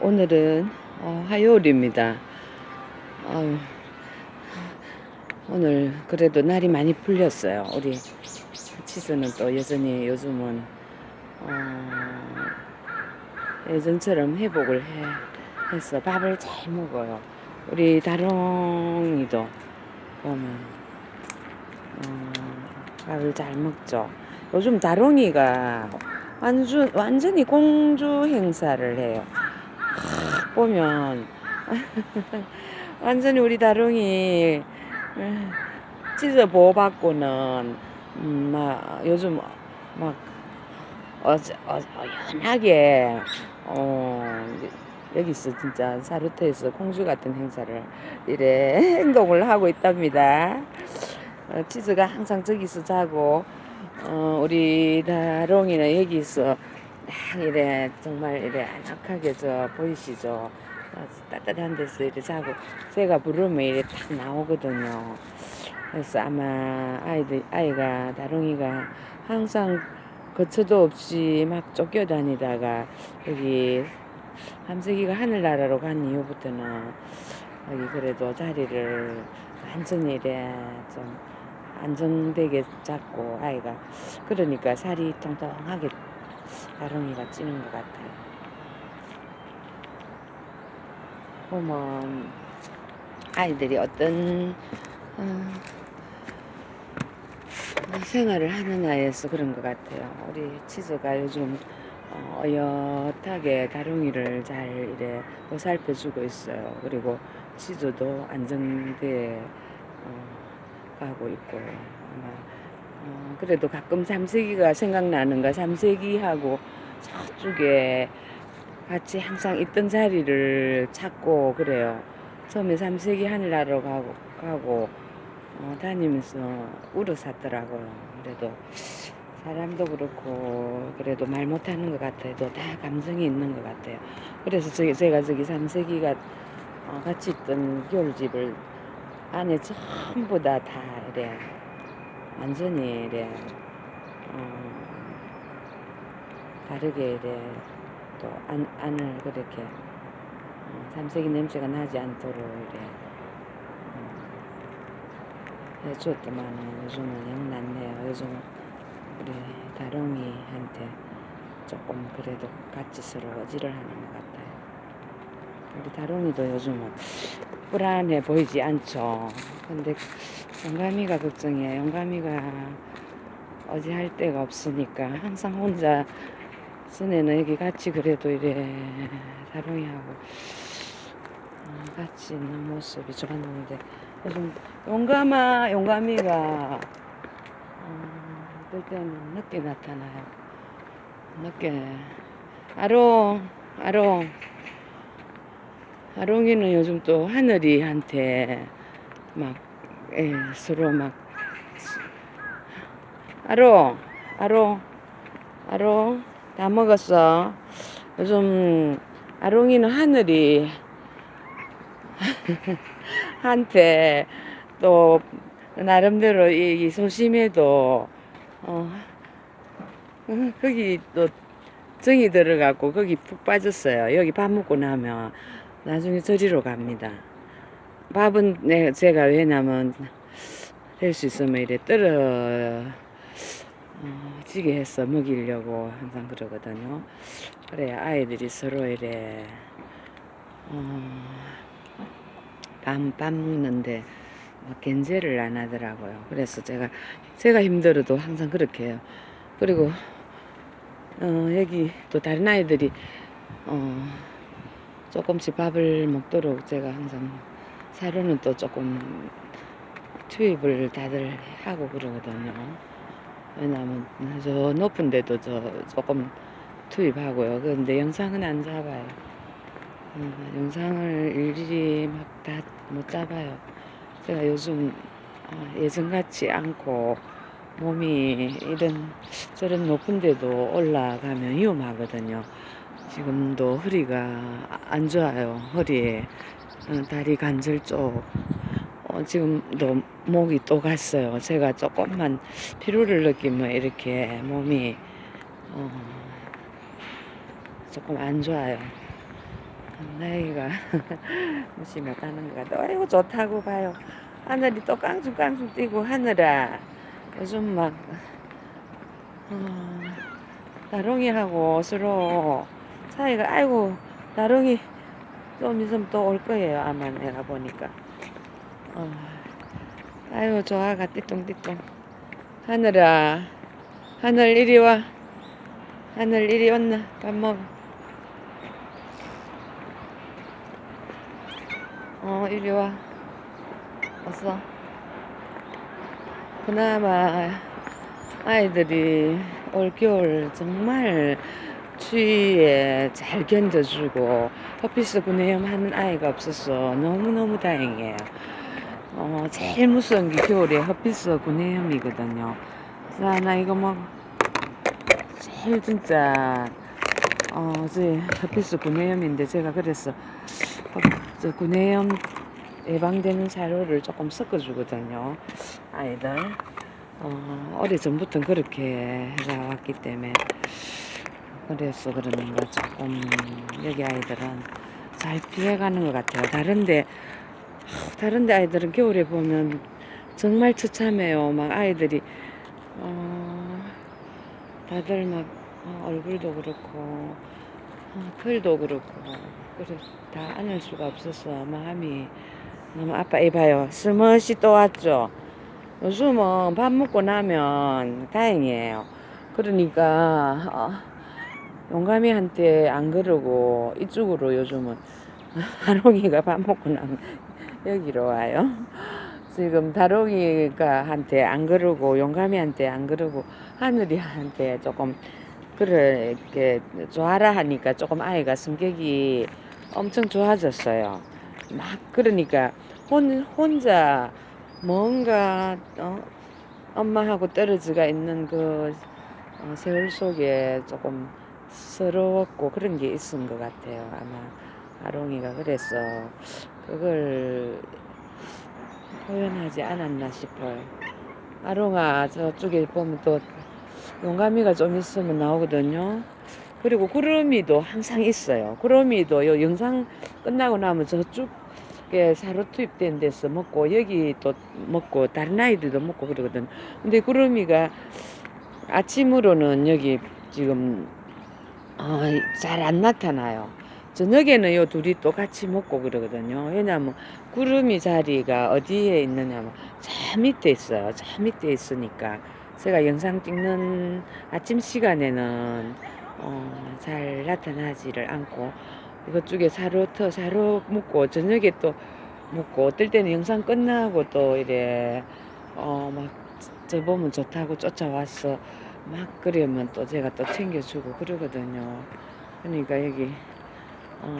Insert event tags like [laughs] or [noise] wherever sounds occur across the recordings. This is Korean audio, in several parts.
오늘은 어, 화요일입니다. 아유, 오늘 그래도 날이 많이 풀렸어요. 우리 치즈는 또 여전히 요즘은 어, 예전처럼 회복을 해, 해서 밥을 잘 먹어요. 우리 다롱이도 보면 어, 밥을 잘 먹죠. 요즘 다롱이가 완전, 완전히 공주 행사를 해요. 하, 보면 [laughs] 완전히 우리 다롱이 음, 치즈 보호받고는 음, 막 요즘 막 어저 어, 어 여기서 진짜 사루트에서 공주 같은 행사를 이래 [laughs] 행동을 하고 있답니다. 어, 치즈가 항상 저기서 자고 어, 우리 다롱이는 여기서 막 이래 정말 이래 안락하게 저 보이시죠? 어, 따뜻한 데서 이래 자고 제가 부르면 이래 탁 나오거든요. 그래서 아마 아이들 아이가 다롱이가 항상 거처도 없이 막 쫓겨다니다가 여기 함석이가 하늘나라로 간 이후부터는 여기 그래도 자리를 완전히 이래 좀 안정되게 잡고 아이가 그러니까 살이 통통하게 다롱이가 찌는 것 같아요. 보면 아이들이 어떤 어, 생활을 하느냐에서 그런 것 같아요. 우리 치즈가 요즘 어, 어엿하게 다롱이를 잘 이래 보살펴주고 있어요. 그리고 치즈도 안정돼 어, 가고 있고 아마 어, 그래도 가끔 삼색이가 생각나는가 삼색이하고 저쪽에 같이 항상 있던 자리를 찾고 그래요. 처음에 삼색이 하늘나라로 가고 가고 어, 다니면서 울어 샀더라고요. 그래도 사람도 그렇고 그래도 말 못하는 것 같아도 다 감정이 있는 것 같아요. 그래서 저기 제가 저기 삼색이가 어, 같이 있던 겨울집을 안에 전부 다 다 이래 완전히 이래 어, 다르게 이래 또 안, 안을 그렇게 어, 삼색이 냄새가 나지 않도록 이래 어, 해주었더만은 요즘은 영 낫네요. 요즘 우리 다롱이한테 조금 그래도 같이 서로 어지를 하는 것 같아요. 우리 다롱이도 요즘은 불안해 보이지 않죠. 근데 영감이가 걱정이에요. 영감이가 어디 할 데가 없으니까 항상 혼자 전에는 여기 같이 그래도 이래 다롱이하고 어, 같이 있는 모습이 좋았는데 요즘 용감아 용감이가 어, 어떨 때는 늦게 나타나요. 늦게 아롱 아롱 아롱이는 요즘 또 하늘이한테 막 예, 서로 막 아롱 아롱 아롱 다 먹었어. 요즘 아롱이는 하늘이 [laughs] 한테 또 나름대로 이, 이 소심해도 어 어, 거기 또 정이 들어갖고 거기 푹 빠졌어요. 여기 밥 먹고 나면 나중에 저리로 갑니다. 밥은 내 제가 왜냐면 될 수 있으면 이래 떨어 어, 지게 해서 먹이려고 항상 그러거든요. 그래야 아이들이 서로 이래 어, 밥, 밥 먹는데 막 견제를 안 하더라고요. 그래서 제가 제가 힘들어도 항상 그렇게 해요. 그리고 어, 여기 또 다른 아이들이 어, 조금씩 밥을 먹도록 제가 항상 사료는 또 조금 투입을 다들 하고 그러거든요. 왜냐하면 저 높은 데도 저 조금 투입하고요. 그런데 영상은 안 잡아요. 어, 영상을 일일이 막 다 못 잡아요. 제가 요즘 어, 예전 같지 않고 몸이 이런 저런 높은 데도 올라가면 위험하거든요. 지금도 허리가 안 좋아요. 허리에 어, 다리 관절 쪽 어, 지금도 목이 또 갔어요. 제가 조금만 피로를 느끼면 이렇게 몸이 어, 조금 안 좋아요. 나이가 [laughs] 못하는 것 같아. 아이고 좋다고 봐요. 하늘이 또 깡충깡충 뛰고 하늘아 요즘 막 어, 나롱이하고 서로 사이가 아이고 나롱이 좀 있으면 또 올 거예요 아마 내가 보니까. 어, 아이고 조아가 띠똥띠똥. 하늘아 하늘 이리 와. 하늘 이리 왔나 밥 먹어. 어 이리 와. 어서 그나마 아이들이 올겨울 정말 추위에 잘 견뎌주고 헛피스 구내염 하는 아이가 없어서 너무너무 다행이에요. 어, 제일 무서운 게 겨울에 헛피스 구내염이거든요. 자, 나 이거 뭐 제일 진짜 어, 저 헛피스 구내염인데 제가 그래서 어, 저 구내염 예방되는 사료를 조금 섞어주거든요. 아이들. 어, 오래 전부터 그렇게 해왔기 때문에 그래서 그런가 조금 여기 아이들은 잘 피해가는 것 같아요. 다른데 다른데 아이들은 겨울에 보면 정말 처참해요. 막 아이들이 어, 다들 막 어, 얼굴도 그렇고 어, 털도 그렇고 그래 다 안을 수가 없어서 마음이 너무 아파. 이봐요. 스머시 또 왔죠. 요즘은 밥 먹고 나면 다행이에요. 그러니까 어, 용감이 한테 안 그러고 이쪽으로 요즘은 [laughs] 하롱이가 밥 먹고 나면 여기로 와요. 지금 다롱이가 한테 안 그러고 용감이한테 안 그러고 하늘이한테 조금 그렇게 좋아라 하니까 조금 아이가 성격이 엄청 좋아졌어요. 막 그러니까 혼, 혼자 뭔가 어, 엄마하고 떨어져가 있는 그 어, 세월 속에 조금 서러웠고 그런 게 있은 것 같아요. 아마 아롱이가 그래서 그걸 표현하지 않았나 싶어요. 아롱아 저쪽에 보면 또 용감이가 좀 있으면 나오거든요. 그리고 구름이도 항상 있어요. 구름이도 요 영상 끝나고 나면 저쪽에 사료 투입된 데서 먹고 여기 또 먹고 다른 아이들도 먹고 그러거든. 근데 구름이가 아침으로는 여기 지금 어, 잘 안 나타나요. 저녁에는 요 둘이 똑같이 먹고 그러거든요. 왜냐면 구름이 자리가 어디에 있느냐면 저 밑에 있어요. 저 밑에 있으니까 제가 영상 찍는 아침 시간에는 어, 잘 나타나지를 않고 이것 쪽에 사료 터 사료 먹고 저녁에 또 먹고 어떨 때는 영상 끝나고 또 이래 어 막 저 보면 좋다고 쫓아와서 막 그러면 또 제가 또 챙겨주고 그러거든요. 그러니까 여기 어,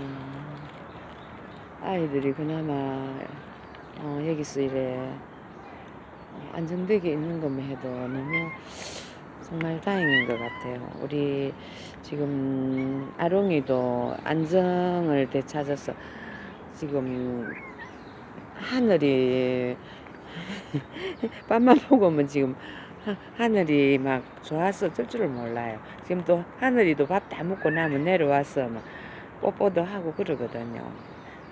아이들이 그나마 어, 여기서 이래 어, 안정되게 있는 것만 해도 너무 정말 다행인 것 같아요. 우리 지금 아롱이도 안정을 되찾아서 지금 하늘이 [laughs] 밤만 보고 오면 지금 하- 하늘이 막 좋아서 어쩔 줄을 몰라요. 지금 또 하늘이도 밥 다 먹고 나면 내려와서 막 뽀뽀도 하고 그러거든요.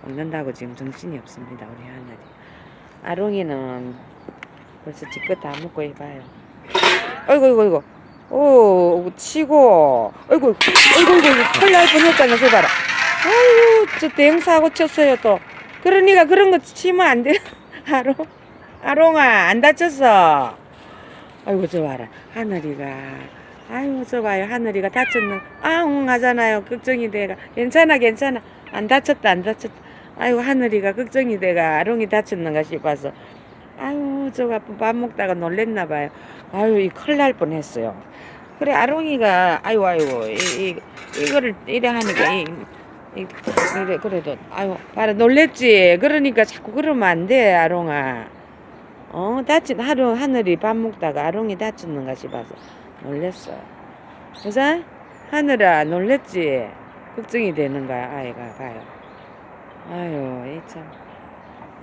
먹는다고 지금 정신이 없습니다. 우리 하늘이. 아롱이는 벌써 지껏 다 먹고 해봐요. 아이고 이고 이고 오 치고 아이고 아이고 아이고 큰일 날 뻔했잖아 저 봐라 아이고 저 대형사고 쳤어요 또 그러니까 그런 거 치면 안 돼 [laughs] 아롱 아롱아 안 다쳤어 아이고 저 봐라. 하늘이가. 아이고 저 봐요. 하늘이가 다쳤는 아웅 하잖아요. 걱정이 돼가. 괜찮아 괜찮아. 안 다쳤다 안 다쳤다. 아이고 하늘이가 걱정이 돼가. 아롱이 다쳤는가 싶어서. 아유 저가 밥 먹다가 놀랬나 봐요. 아유 이 큰일 날 뻔했어요. 그래 아롱이가 아유 아유 이, 이 이거를 이래 하니까 이, 이 이래 그래도 아유 봐라 놀랬지. 그러니까 자꾸 그러면 안 돼 아롱아 어 다친 하루 하늘이 밥 먹다가 아롱이 다쳤는가 싶어서 놀랬어요. 그자 하늘아 놀랬지? 걱정이 되는 거야 아이가 봐요. 아유 이 참.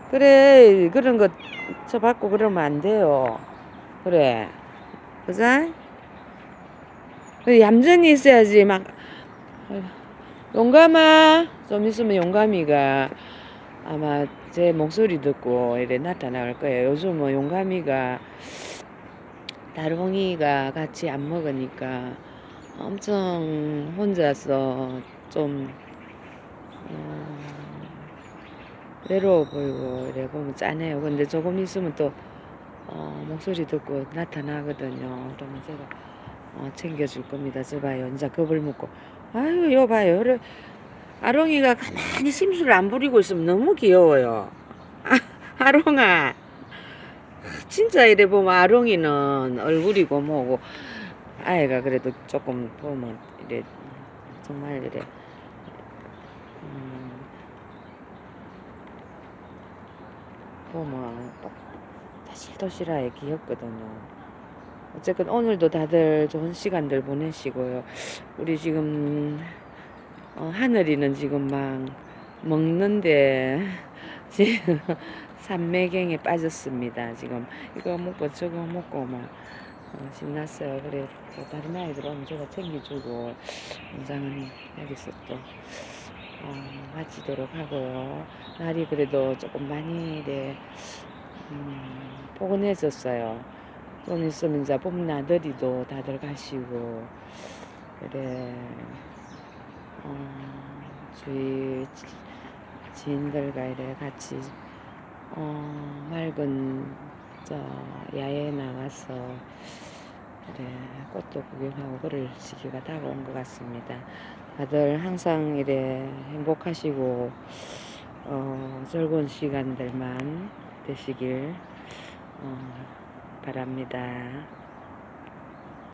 그래 그런 거저 받고 그러면 안 돼요. 그래. 그자 그 얌전히 있어야지 막. 용감아. 좀 있으면 용감이가 아마 제 목소리 듣고 이래 나타날 거예요. 요즘은 용감이가 다롱이가 같이 안 먹으니까 엄청 혼자서 좀 어, 외로워 보이고 이래 보면 짠해요. 근데 조금 있으면 또 어, 목소리 듣고 나타나거든요. 그러면 제가 어, 챙겨줄 겁니다. 저 봐요. 이제 겁을 먹고 아유 요 봐요. 아롱이가 가만히 심술을 안 부리고 있으면 너무 귀여워요. 아, 아롱아. 진짜 이래 보면 아롱이는 얼굴이고 뭐고 아이가 그래도 조금 보면 이래 정말 이래 음, 보면 또 도실도실하게 귀엽거든요. 어쨌든 오늘도 다들 좋은 시간들 보내시고요. 우리 지금 어, 하늘이는 지금 막 먹는데 [laughs] 지금 삼매경에 빠졌습니다. 지금 이거 먹고 저거 먹고 막 어, 신났어요. 그래 또 다른 아이들 오면 저거 챙겨주고 영상은 여기서 또 어, 마치도록 하고요. 날이 그래도 조금 많이 이래 음, 포근해졌어요. 좀 있으면 이제 봄나들이도 다들 가시고 그래 어, 주위 지- 지인들과 이래 같이 어, 맑은 저 야외에 나가서 그래 꽃도 구경하고 그럴 시기가 다가온 것 같습니다. 다들 항상 이래 행복하시고 어, 즐거운 시간들만 되시길 어, 바랍니다.